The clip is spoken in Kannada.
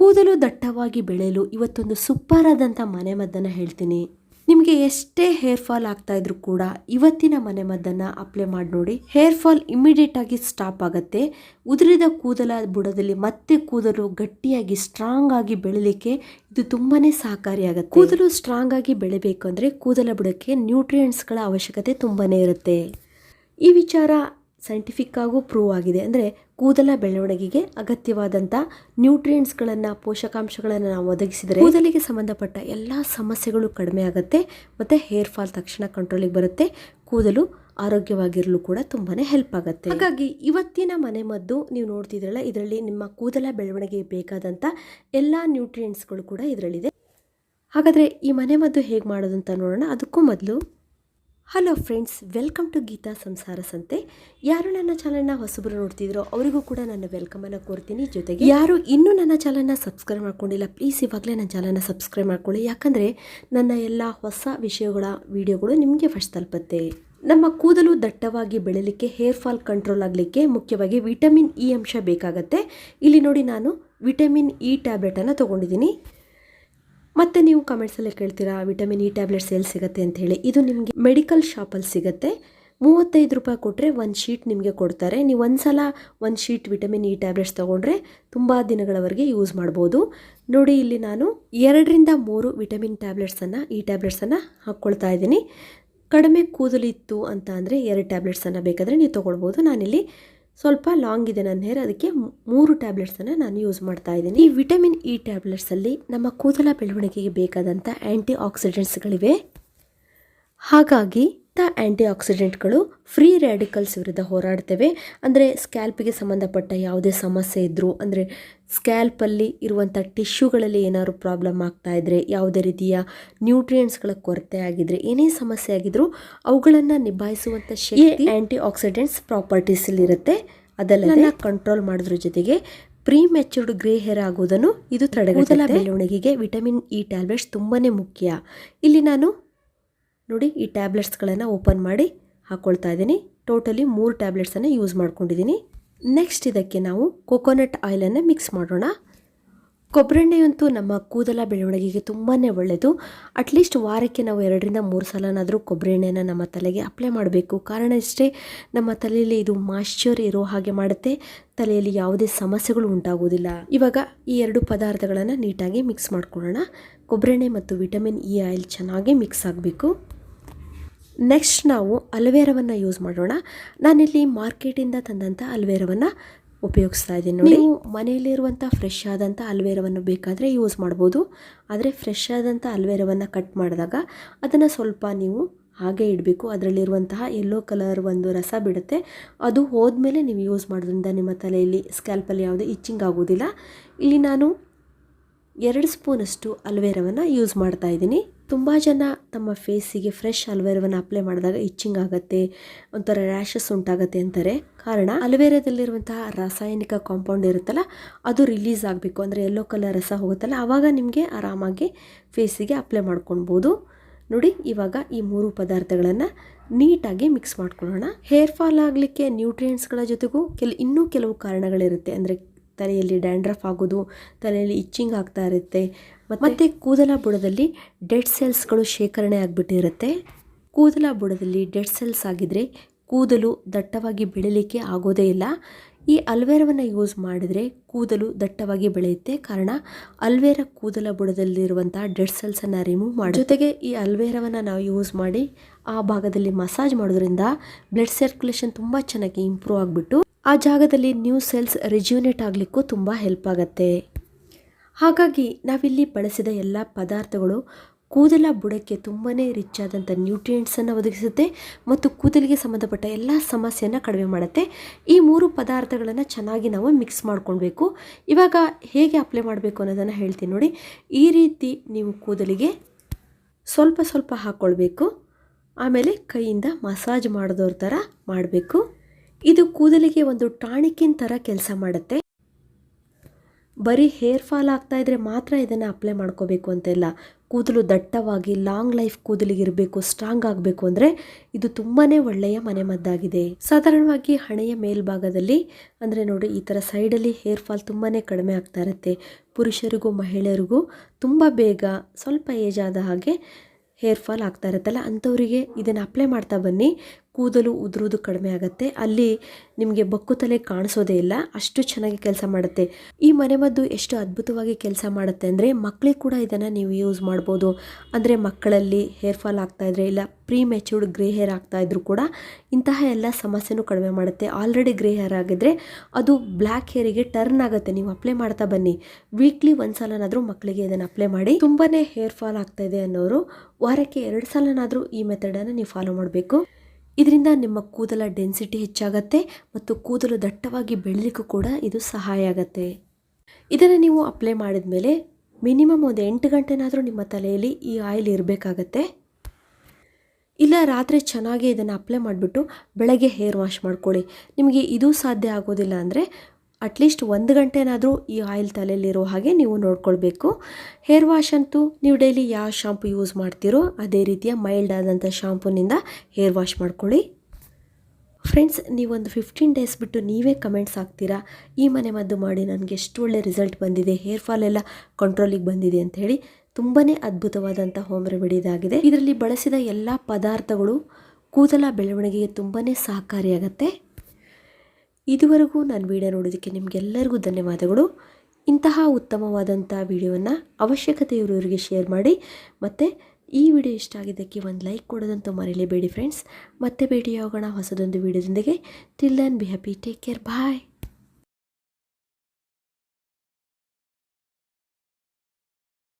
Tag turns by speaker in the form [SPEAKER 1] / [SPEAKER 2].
[SPEAKER 1] ಕೂದಲು ದಟ್ಟವಾಗಿ ಬೆಳೆಯಲು ಇವತ್ತೊಂದು ಸೂಪರ್ ಆದಂಥ ಮನೆಮದ್ದನ್ನು ಹೇಳ್ತೀನಿ. ನಿಮಗೆ ಎಷ್ಟೇ ಹೇರ್ ಫಾಲ್ ಆಗ್ತಾ ಇದ್ರೂ ಕೂಡ ಇವತ್ತಿನ ಮನೆಮದ್ದನ್ನು ಅಪ್ಲೈ ಮಾಡಿ ನೋಡಿ, ಹೇರ್ ಫಾಲ್ ಇಮಿಡಿಯೇಟ್ ಆಗಿ ಸ್ಟಾಪ್ ಆಗುತ್ತೆ. ಉದುರಿದ ಕೂದಲ ಬುಡದಲ್ಲಿ ಮತ್ತೆ ಕೂದಲು ಗಟ್ಟಿಯಾಗಿ, ಸ್ಟ್ರಾಂಗ್ ಆಗಿ ಬೆಳಿಲಿಕ್ಕೆ ಇದು ತುಂಬಾ ಸಹಕಾರಿಯಾಗುತ್ತೆ ಕೂದಲು ಸ್ಟ್ರಾಂಗ್ ಆಗಿ ಬೆಳಿಬೇಕು ಅಂದರೆ ಕೂದಲ ಬುಡಕ್ಕೆ ನ್ಯೂಟ್ರಿಯೆಂಟ್ಸ್ಗಳ ಅವಶ್ಯಕತೆ ತುಂಬಾ ಇರುತ್ತೆ. ಈ ವಿಚಾರ ಸೈಂಟಿಫಿಕ್ ಆಗೂ ಪ್ರೂವ್ ಆಗಿದೆ. ಅಂದರೆ ಕೂದಲ ಬೆಳವಣಿಗೆಗೆ ಅಗತ್ಯವಾದಂಥ ನ್ಯೂಟ್ರಿಯೆಂಟ್ಸ್ಗಳನ್ನು ಪೋಷಕಾಂಶಗಳನ್ನು ನಾವು ಒದಗಿಸಿದರೆ ಕೂದಲಿಗೆ ಸಂಬಂಧಪಟ್ಟ ಎಲ್ಲ ಸಮಸ್ಯೆಗಳು ಕಡಿಮೆ ಆಗುತ್ತೆ ಮತ್ತು ಹೇರ್ ಫಾಲ್ ತಕ್ಷಣ ಕಂಟ್ರೋಲಿಗೆ ಬರುತ್ತೆ. ಕೂದಲು ಆರೋಗ್ಯವಾಗಿರಲು ಕೂಡ ತುಂಬಾ ಹೆಲ್ಪ್ ಆಗುತ್ತೆ. ಹಾಗಾಗಿ ಇವತ್ತಿನ ಮನೆಮದ್ದು ನೀವು ನೋಡ್ತಿದ್ರಲ್ಲ, ಇದರಲ್ಲಿ ನಿಮ್ಮ ಕೂದಲ ಬೆಳವಣಿಗೆಗೆ ಬೇಕಾದಂಥ ಎಲ್ಲ ನ್ಯೂಟ್ರಿಯೆಂಟ್ಸ್ಗಳು ಕೂಡ ಇದರಲ್ಲಿದೆ. ಹಾಗಾದರೆ ಈ ಮನೆಮದ್ದು ಹೇಗೆ ಮಾಡೋದು ಅಂತ ನೋಡೋಣ. ಅದಕ್ಕೂ ಮೊದಲು hello friends welcome to Geetha ಸಂಸಾರ ಸಂತೆ ಯಾರು ನನ್ನ ಚಾನಲ್ನ ಹೊಸಬರು ನೋಡ್ತಿದ್ರೋ ಅವರಿಗೂ ಕೂಡ ನಾನು ವೆಲ್ಕಮನ್ನು ಕೋರ್ತೀನಿ. ಜೊತೆಗೆ ಯಾರು ಇನ್ನೂ ನನ್ನ ಚಾನಲ್ನ ಸಬ್ಸ್ಕ್ರೈಬ್ ಮಾಡ್ಕೊಂಡಿಲ್ಲ ಪ್ಲೀಸ್ ಇವಾಗಲೇ ನನ್ನ ಚಾನಲ್ನ ಸಬ್ಸ್ಕ್ರೈಬ್ ಮಾಡ್ಕೊಳ್ಳಿ. ಯಾಕಂದರೆ ನನ್ನ ಎಲ್ಲ ಹೊಸ ವಿಷಯಗಳ ವಿಡಿಯೋಗಳು ನಿಮಗೆ ಫಸ್ಟ್ ತಲುಪುತ್ತೆ. ನಮ್ಮ ಕೂದಲು ದಟ್ಟವಾಗಿ ಬೆಳಲಿಕ್ಕೆ ಹೇರ್ ಫಾಲ್ ಕಂಟ್ರೋಲ್ ಆಗಲಿಕ್ಕೆ ಮುಖ್ಯವಾಗಿ ವಿಟಮಿನ್ ಇ ಅಂಶ ಬೇಕಾಗತ್ತೆ. ಇಲ್ಲಿ ನೋಡಿ ನಾನು ವಿಟಮಿನ್ ಇ ಟ್ಯಾಬ್ಲೆಟನ್ನು ತೊಗೊಂಡಿದ್ದೀನಿ. ಮತ್ತೆ ನೀವು ಕಮೆಂಟ್ಸಲ್ಲಿ ಕೇಳ್ತೀರಾ ವಿಟಮಿನ್ ಇ ಟ್ಯಾಬ್ಲೆಟ್ಸ್ ಎಲ್ಲಿ ಸಿಗುತ್ತೆ ಅಂತ ಹೇಳಿ. ಇದು ನಿಮಗೆ ಮೆಡಿಕಲ್ ಶಾಪಲ್ಲಿ ಸಿಗುತ್ತೆ. ಮೂವತ್ತೈದು ರೂಪಾಯಿ ಕೊಟ್ಟರೆ ಒಂದು ಶೀಟ್ ನಿಮಗೆ ಕೊಡ್ತಾರೆ. ನೀವು ಒಂದು ಸಲ ಒಂದು ಶೀಟ್ ವಿಟಮಿನ್ ಇ ಟ್ಯಾಬ್ಲೆಟ್ಸ್ ತೊಗೊಂಡ್ರೆ ತುಂಬ ದಿನಗಳವರೆಗೆ ಯೂಸ್ ಮಾಡ್ಬೋದು. ನೋಡಿ, ಇಲ್ಲಿ ನಾನು ಎರಡರಿಂದ ಮೂರು ವಿಟಮಿನ್ ಟ್ಯಾಬ್ಲೆಟ್ಸನ್ನು ಈ ಟ್ಯಾಬ್ಲೆಟ್ಸನ್ನು ಹಾಕ್ಕೊಳ್ತಾ ಇದ್ದೀನಿ. ಕಡಿಮೆ ಕೂದಲಿತ್ತು ಅಂತ ಅಂದರೆ ಎರಡು ಟ್ಯಾಬ್ಲೆಟ್ಸನ್ನು ಬೇಕಾದರೆ ನೀವು ತೊಗೊಳ್ಬೋದು. ನಾನಿಲ್ಲಿ ಸ್ವಲ್ಪ ಲಾಂಗ್ ಇದೆ ನನ್ನ ಹೇರ್ ಅದಕ್ಕೆ ಮೂರು ಟ್ಯಾಬ್ಲೆಟ್ಸನ್ನು ನಾನು ಯೂಸ್ ಮಾಡ್ತಾ ಇದ್ದೀನಿ. ಈ ವಿಟಮಿನ್ ಇ ಟ್ಯಾಬ್ಲೆಟ್ಸಲ್ಲಿ ನಮ್ಮ ಕೂದಲ ಬೆಳವಣಿಗೆಗೆ ಬೇಕಾದಂಥ ಆ್ಯಂಟಿ ಆಕ್ಸಿಡೆಂಟ್ಸ್ಗಳಿವೆ ಹಾಗಾಗಿ ಆ್ಯಂಟಿ ಆಕ್ಸಿಡೆಂಟ್ಗಳು ಫ್ರೀ ರ್ಯಾಡಿಕಲ್ಸ್ ವಿರುದ್ಧ ಹೋರಾಡ್ತೇವೆ. ಅಂದರೆ ಸ್ಕ್ಯಾಲ್ಪಿಗೆ ಸಂಬಂಧಪಟ್ಟ ಯಾವುದೇ ಸಮಸ್ಯೆ ಇದ್ದರೂ ಅಂದರೆ ಸ್ಕ್ಯಾಲ್ಪಲ್ಲಿ ಇರುವಂಥ ಟಿಶ್ಯೂಗಳಲ್ಲಿ ಏನಾದ್ರು ಪ್ರಾಬ್ಲಮ್ ಆಗ್ತಾ ಇದ್ದರೆ ಯಾವುದೇ ರೀತಿಯ ನ್ಯೂಟ್ರಿಯೆಂಟ್ಸ್ಗಳ ಕೊರತೆ ಆಗಿದ್ರೆ ಏನೇ ಸಮಸ್ಯೆ ಆಗಿದ್ರೂ ಅವುಗಳನ್ನು ನಿಭಾಯಿಸುವಂಥ ಶಕ್ತಿ ಆ್ಯಂಟಿ ಆಕ್ಸಿಡೆಂಟ್ಸ್ ಪ್ರಾಪರ್ಟೀಸಲ್ಲಿರುತ್ತೆ ಅದೆಲ್ಲ ಕಂಟ್ರೋಲ್ ಮಾಡೋದ್ರ ಜೊತೆಗೆ ಪ್ರೀ ಮೆಚೂರ್ಡ್ ಗ್ರೇ ಹೇರ್ ಆಗೋದನ್ನು ಇದು ತಡೆಗಟ್ಟಲ ಬೆಳವಣಿಗೆಗೆ ವಿಟಮಿನ್ ಇ ಟ್ಯಾಬ್ಲೆಟ್ಸ್ ತುಂಬಾ ಮುಖ್ಯ. ಇಲ್ಲಿ ನಾನು ನೋಡಿ ಈ ಟ್ಯಾಬ್ಲೆಟ್ಸ್ಗಳನ್ನು ಓಪನ್ ಮಾಡಿ ಹಾಕ್ಕೊಳ್ತಾ ಇದ್ದೀನಿ. ಟೋಟಲಿ ಮೂರು ಟ್ಯಾಬ್ಲೆಟ್ಸನ್ನು ಯೂಸ್ ಮಾಡ್ಕೊಂಡಿದ್ದೀನಿ. ನೆಕ್ಸ್ಟ್ ಇದಕ್ಕೆ ನಾವು ಕೊಕೊನಟ್ ಆಯಿಲನ್ನು ಮಿಕ್ಸ್ ಮಾಡೋಣ. ಕೊಬ್ಬರೆಣ್ಣೆಯಂತೂ ನಮ್ಮ ಕೂದಲ ಬೆಳವಣಿಗೆಗೆ ತುಂಬಾ ಒಳ್ಳೆಯದು ಅಟ್ಲೀಸ್ಟ್ ವಾರಕ್ಕೆ ನಾವು ಎರಡರಿಂದ ಮೂರು ಸಲನಾದರೂ ಕೊಬ್ಬರಿ ಎಣ್ಣೆನ ನಮ್ಮ ತಲೆಗೆ ಅಪ್ಲೈ ಮಾಡಬೇಕು. ಕಾರಣ ಇಷ್ಟೇ, ನಮ್ಮ ತಲೆಯಲ್ಲಿ ಇದು ಮಾಯ್ಶ್ಚರ್ ಇರೋ ಹಾಗೆ ಮಾಡುತ್ತೆ. ತಲೆಯಲ್ಲಿ ಯಾವುದೇ ಸಮಸ್ಯೆಗಳು ಉಂಟಾಗೋದಿಲ್ಲ ಇವಾಗ ಈ ಎರಡು ಪದಾರ್ಥಗಳನ್ನು ನೀಟಾಗಿ ಮಿಕ್ಸ್ ಮಾಡ್ಕೊಳ್ಳೋಣ. ಕೊಬ್ಬರೆಣ್ಣೆ ಮತ್ತು ವಿಟಮಿನ್ ಇ ಆಯಿಲ್ ಚೆನ್ನಾಗಿ ಮಿಕ್ಸ್ ಆಗಬೇಕು. ನೆಕ್ಸ್ಟ್ ನಾವು ಅಲವೇರವನ್ನು ಯೂಸ್ ಮಾಡೋಣ. ನಾನಿಲ್ಲಿ ಮಾರ್ಕೆಟಿಂದ ತಂದಂಥ ಅಲ್ವೇರವನ್ನು ಉಪಯೋಗಿಸ್ತಾ ಇದ್ದೀನಿ ನೋಡಿ. ನೀವು ಮನೆಯಲ್ಲಿರುವಂಥ ಫ್ರೆಶ್ ಆದಂಥ ಅಲ್ವೇರವನ್ನು ಬೇಕಾದರೆ ಯೂಸ್ ಮಾಡ್ಬೋದು. ಆದರೆ ಫ್ರೆಶ್ ಆದಂಥ ಅಲ್ವೇರವನ್ನು ಕಟ್ ಮಾಡಿದಾಗ ಅದನ್ನು ಸ್ವಲ್ಪ ನೀವು ಹಾಗೆ ಇಡಬೇಕು. ಅದರಲ್ಲಿರುವಂತಹ ಯೆಲ್ಲೋ ಕಲರ್ ಒಂದು ರಸ ಬಿಡುತ್ತೆ. ಅದು ಹೋದ್ಮೇಲೆ ನೀವು ಯೂಸ್ ಮಾಡೋದ್ರಿಂದ ನಿಮ್ಮ ತಲೆಯಲ್ಲಿ ಸ್ಕ್ಯಾಲ್ಪಲ್ಲಿ ಯಾವುದೇ ಇಚ್ಚಿಂಗ್ ಆಗೋದಿಲ್ಲ ಇಲ್ಲಿ ನಾನು ಎರಡು ಸ್ಪೂನಷ್ಟು ಅಲ್ವೇರವನ್ನು ಯೂಸ್ ಮಾಡ್ತಾ ಇದ್ದೀನಿ. ತುಂಬ ಜನ ತಮ್ಮ ಫೇಸಿಗೆ ಫ್ರೆಶ್ ಅಲ್ವೇರವನ್ನು ಅಪ್ಲೈ ಮಾಡಿದಾಗ ಇಚ್ಚಿಂಗ್ ಆಗುತ್ತೆ, ಒಂಥರ ರ್ಯಾಷಸ್ ಉಂಟಾಗುತ್ತೆ ಅಂತಾರೆ. ಕಾರಣ, ಅಲ್ವೇರದಲ್ಲಿರುವಂತಹ ರಾಸಾಯನಿಕ ಕಾಂಪೌಂಡ್ ಇರುತ್ತಲ್ಲ, ಅದು ರಿಲೀಸ್ ಆಗಬೇಕು. ಅಂದರೆ ಯೆಲ್ಲೋ ಕಲರ್ ರಸ ಹೋಗುತ್ತಲ್ಲ ಆವಾಗ ನಿಮಗೆ ಆರಾಮಾಗಿ ಫೇಸಿಗೆ ಅಪ್ಲೈ ಮಾಡ್ಕೊಳ್ಬೋದು. ನೋಡಿ, ಇವಾಗ ಈ ಮೂರು ಪದಾರ್ಥಗಳನ್ನು ನೀಟಾಗಿ ಮಿಕ್ಸ್ ಮಾಡ್ಕೊಳ್ಳೋಣ. ಹೇರ್ ಫಾಲ್ ಆಗಲಿಕ್ಕೆ ನ್ಯೂಟ್ರಿಯೆಂಟ್ಸ್ಗಳ ಜೊತೆಗೂ ಕೆಲ, ಇನ್ನೂ ಕೆಲವು ಕಾರಣಗಳಿರುತ್ತೆ. ಅಂದರೆ ತಲೆಯಲ್ಲಿ ಡ್ಯಾಂಡ್ರಫ್ ಆಗೋದು, ತಲೆಯಲ್ಲಿ ಇಚ್ಚಿಂಗ್ ಆಗ್ತಾ ಇರುತ್ತೆ ಮತ್ತು ಕೂದಲ ಬುಡದಲ್ಲಿ ಡೆಡ್ ಸೆಲ್ಸ್ಗಳು ಶೇಖರಣೆ ಆಗಿಬಿಟ್ಟಿರುತ್ತೆ. ಕೂದಲ ಬುಡದಲ್ಲಿ ಡೆಡ್ ಸೆಲ್ಸ್ ಆಗಿದ್ರೆ ಕೂದಲು ದಟ್ಟವಾಗಿ ಬೆಳಿಲಿಕ್ಕೆ ಆಗೋದೇ ಇಲ್ಲ. ಈ ಅಲ್ವೇರವನ್ನು ಯೂಸ್ ಮಾಡಿದರೆ ಕೂದಲು ದಟ್ಟವಾಗಿ ಬೆಳೆಯುತ್ತೆ. ಕಾರಣ ಅಲ್ವೇರ ಕೂದಲ ಬುಡದಲ್ಲಿರುವಂಥ ಡೆಡ್ ಸೆಲ್ಸನ್ನು ರಿಮೂವ್ ಮಾಡಿ ಜೊತೆಗೆ ಈ ಅಲ್ವೇರವನ್ನು ನಾವು ಯೂಸ್ ಮಾಡಿ ಆ ಭಾಗದಲ್ಲಿ ಮಸಾಜ್ ಮಾಡೋದ್ರಿಂದ ಬ್ಲಡ್ ಸರ್ಕ್ಯುಲೇಷನ್ ತುಂಬ ಚೆನ್ನಾಗಿ ಇಂಪ್ರೂವ್ ಆಗಿಬಿಟ್ಟು ಆ ಜಾಗದಲ್ಲಿ ನ್ಯೂ ಸೆಲ್ಸ್ ರಿಜ್ಯೂನೇಟ್ ಆಗಲಿಕ್ಕೂ ತುಂಬ ಹೆಲ್ಪ್ ಆಗುತ್ತೆ. ಹಾಗಾಗಿ ನಾವಿಲ್ಲಿ ಬಳಸಿದ ಎಲ್ಲ ಪದಾರ್ಥಗಳು ಕೂದಲ ಬುಡಕ್ಕೆ ತುಂಬಾ ರಿಚ್ ಆದಂಥ ನ್ಯೂಟ್ರಿಯೆಂಟ್ಸನ್ನು ಒದಗಿಸುತ್ತೆ ಮತ್ತು ಕೂದಲಿಗೆ ಸಂಬಂಧಪಟ್ಟ ಎಲ್ಲ ಸಮಸ್ಯೆಯನ್ನು ಕಡಿಮೆ ಮಾಡುತ್ತೆ. ಈ ಮೂರು ಪದಾರ್ಥಗಳನ್ನು ಚೆನ್ನಾಗಿ ನಾವು ಮಿಕ್ಸ್ ಮಾಡ್ಕೊಳ್ಬೇಕು. ಇವಾಗ ಹೇಗೆ ಅಪ್ಲೈ ಮಾಡಬೇಕು ಅನ್ನೋದನ್ನು ಹೇಳ್ತೀನಿ ನೋಡಿ. ಈ ರೀತಿ ನೀವು ಕೂದಲಿಗೆ ಸ್ವಲ್ಪ ಸ್ವಲ್ಪ ಹಾಕ್ಕೊಳ್ಬೇಕು ಆಮೇಲೆ ಕೈಯಿಂದ ಮಸಾಜ್ ಮಾಡಿದವ್ರ ಥರ ಮಾಡಬೇಕು. ಇದು ಕೂದಲಿಗೆ ಒಂದು ಟಾಣಿಕಿನ ಥರ ಕೆಲಸ ಮಾಡುತ್ತೆ. ಬರೀ ಹೇರ್ ಫಾಲ್ ಆಗ್ತಾ ಇದ್ರೆ ಮಾತ್ರ ಇದನ್ನು ಅಪ್ಲೈ ಮಾಡ್ಕೋಬೇಕು ಅಂತಿಲ್ಲ. ಕೂದಲು ದಟ್ಟವಾಗಿ ಲಾಂಗ್ ಲೈಫ್ ಕೂದಲಿಗಿರಬೇಕು ಸ್ಟ್ರಾಂಗ್ ಆಗಬೇಕು ಅಂದರೆ ಇದು ತುಂಬಾ ಒಳ್ಳೆಯ ಮನೆಮದ್ದಾಗಿದೆ. ಸಾಧಾರಣವಾಗಿ ಹಣೆಯ ಮೇಲ್ಭಾಗದಲ್ಲಿ, ಅಂದರೆ ನೋಡಿ ಈ ಥರ ಸೈಡಲ್ಲಿ ಹೇರ್ ಫಾಲ್ ತುಂಬಾ ಕಡಿಮೆ ಆಗ್ತಾ ಇರುತ್ತೆ. ಪುರುಷರಿಗೂ, ಮಹಿಳೆಯರಿಗೂ ತುಂಬ ಬೇಗ ಸ್ವಲ್ಪ ಏಜ್ ಆದ ಹಾಗೆ ಹೇರ್ ಫಾಲ್ ಆಗ್ತಾ ಇರುತ್ತಲ್ಲ, ಅಂಥವರಿಗೆ ಇದನ್ನು ಅಪ್ಲೈ ಮಾಡ್ತಾ ಬನ್ನಿ. ಕೂದಲು ಉದುರುವುದು ಕಡಿಮೆ ಆಗುತ್ತೆ. ಅಲ್ಲಿ ನಿಮಗೆ ಬಕ್ಕು ತಲೆ ಕಾಣಿಸೋದೇ ಇಲ್ಲ. ಅಷ್ಟು ಚೆನ್ನಾಗಿ ಕೆಲಸ ಮಾಡುತ್ತೆ. ಈ ಮನೆಮದ್ದು ಎಷ್ಟು ಅದ್ಭುತವಾಗಿ ಕೆಲಸ ಮಾಡುತ್ತೆ ಅಂದರೆ ಮಕ್ಕಳಿಗೆ ಕೂಡ ಇದನ್ನು ನೀವು ಯೂಸ್ ಮಾಡ್ಬೋದು. ಅಂದರೆ ಮಕ್ಕಳಲ್ಲಿ ಹೇರ್ ಫಾಲ್ ಆಗ್ತಾ ಇದ್ರೆ ಇಲ್ಲ ಪ್ರೀ ಮೆಚೂರ್ಡ್ ಗ್ರೇ ಹೇರ್ ಆಗ್ತಾ ಇದ್ರೂ ಕೂಡ ಇಂತಹ ಎಲ್ಲ ಸಮಸ್ಯೆನೂ ಕಡಿಮೆ ಮಾಡುತ್ತೆ. ಆಲ್ರೆಡಿ ಗ್ರೇ ಹೇರ್ ಆಗಿದ್ರೆ ಅದು ಬ್ಲ್ಯಾಕ್ ಹೇರಿಗೆ ಟರ್ನ್ ಆಗುತ್ತೆ. ನೀವು ಅಪ್ಲೈ ಮಾಡ್ತಾ ಬನ್ನಿ. ವೀಕ್ಲಿ ಒಂದು ಸಲನಾದರೂ ಮಕ್ಕಳಿಗೆ ಇದನ್ನು ಅಪ್ಲೈ ಮಾಡಿ. ತುಂಬಾ ಹೇರ್ ಫಾಲ್ ಆಗ್ತಾಯಿದೆ ಅನ್ನೋರು ವಾರಕ್ಕೆ ಎರಡು ಸಲನಾದರೂ ಈ ಮೆಥಡನ್ನು ನೀವು ಫಾಲೋ ಮಾಡಬೇಕು. ಇದರಿಂದ ನಿಮ್ಮ ಕೂದಲ ಡೆನ್ಸಿಟಿ ಹೆಚ್ಚಾಗತ್ತೆ ಮತ್ತು ಕೂದಲು ದಟ್ಟವಾಗಿ ಬೆಳಲಿಕ್ಕೂ ಕೂಡ ಇದು ಸಹಾಯ ಆಗುತ್ತೆ. ಇದನ್ನು ನೀವು ಅಪ್ಲೈ ಮಾಡಿದ ಮೇಲೆ ಮಿನಿಮಮ್ ಒಂದು ಎಂಟು ಗಂಟೆನಾದರೂ ನಿಮ್ಮ ತಲೆಯಲ್ಲಿ ಈ ಆಯಿಲ್ ಇರಬೇಕಾಗತ್ತೆ. ಇಲ್ಲ ರಾತ್ರಿ ಚೆನ್ನಾಗಿ ಇದನ್ನು ಅಪ್ಲೈ ಮಾಡಿಬಿಟ್ಟು ಬೆಳಗ್ಗೆ ಹೇರ್ ವಾಶ್ ಮಾಡ್ಕೊಳ್ಳಿ. ನಿಮಗೆ ಇದು ಸಾಧ್ಯ ಆಗೋದಿಲ್ಲ ಅಂದರೆ ಅಟ್ಲೀಸ್ಟ್ ಒಂದು ಗಂಟೆನಾದರೂ ಈ ಆಯಿಲ್ ತಲೆಯಲ್ಲಿರೋ ಹಾಗೆ ನೀವು ನೋಡ್ಕೊಳ್ಬೇಕು. ಹೇರ್ ವಾಶ್ ಅಂತೂ ನೀವು ಡೈಲಿ ಯಾವ ಶಾಂಪು ಯೂಸ್ ಮಾಡ್ತೀರೋ ಅದೇ ರೀತಿಯ ಮೈಲ್ಡ್ ಆದಂಥ ಶಾಂಪೂನಿಂದ ಹೇರ್ ವಾಶ್ ಮಾಡ್ಕೊಳ್ಳಿ. ಫ್ರೆಂಡ್ಸ್ ನೀವೊಂದು ಫಿಫ್ಟೀನ್ ಡೇಸ್ ಬಿಟ್ಟು ನೀವೇ ಕಮೆಂಟ್ಸ್ ಹಾಕ್ತೀರಾ? ಈ ಮನೆ ಮದ್ದು ಮಾಡಿ ನನಗೆ ಎಷ್ಟು ಒಳ್ಳೆ ರಿಸಲ್ಟ್ ಬಂದಿದೆ? ಹೇರ್ ಫಾಲ್ ಎಲ್ಲ ಕಂಟ್ರೋಲಿಗೆ ಬಂದಿದೆ ಅಂತ ಹೇಳಿ ತುಂಬಾ ಅದ್ಭುತವಾದಂಥ ಹೋಮ್ ರೆಮಿಡಿ ಇದಾಗಿದೆ. ಇದರಲ್ಲಿ ಬಳಸಿದ ಎಲ್ಲ ಪದಾರ್ಥಗಳು ಕೂದಲ ಬೆಳವಣಿಗೆಗೆ ತುಂಬಾ ಸಹಕಾರಿಯಾಗತ್ತೆ. ಇದುವರೆಗೂ ನಾನು ವಿಡಿಯೋ ನೋಡೋದಕ್ಕೆ ನಿಮಗೆಲ್ಲರಿಗೂ ಧನ್ಯವಾದಗಳು. ಇಂತಹ ಉತ್ತಮವಾದಂಥ ವಿಡಿಯೋವನ್ನು ಅವಶ್ಯಕತೆ ಇರೋರಿಗೆ ಶೇರ್ ಮಾಡಿ. ಮತ್ತು ಈ ವಿಡಿಯೋ ಇಷ್ಟ ಆಗಿದ್ದಕ್ಕೆ ಒಂದು ಲೈಕ್ ಕೊಡೋದಂತೂ ಮರೀಲೇಬೇಡಿ ಫ್ರೆಂಡ್ಸ್ ಮತ್ತೆ ಭೇಟಿಯಾಗೋಣ ಹೊಸದೊಂದು ವಿಡಿಯೋದೊಂದಿಗೆ till then be happy take care bye